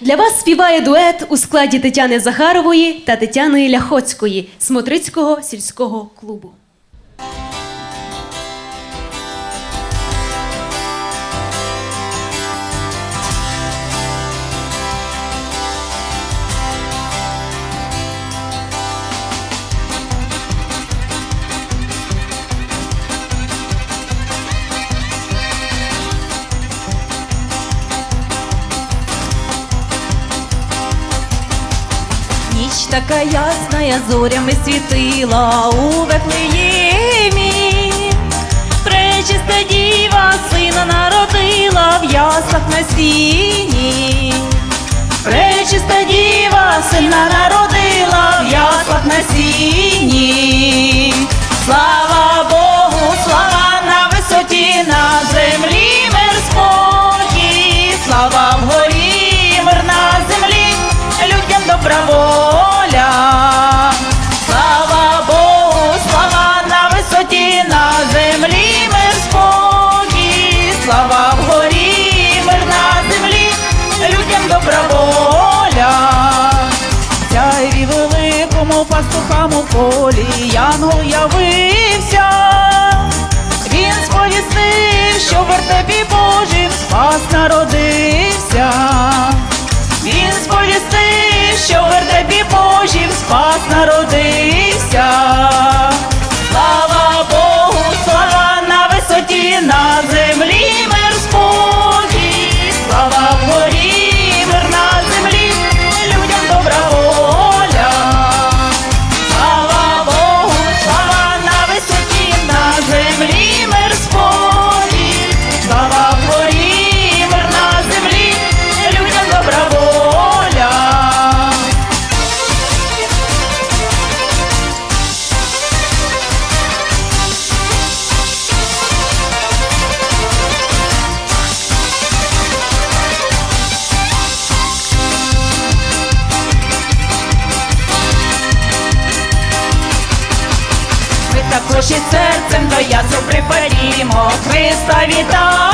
Для вас співає дует у складі Тетяни Захарової та Тетяни Ляхоцької Смотрицького сільського клубу. Така ясна, я зорями світила у Вифлеємі. Пречиста діва сина народила в яслах на сіні. Пречиста діва сина народила в яслах на сіні. Великому у полі янгол явився. Він сповістив, що вертепі Божим Ми також і серцем до ясу припадімо, Христа вітаймо,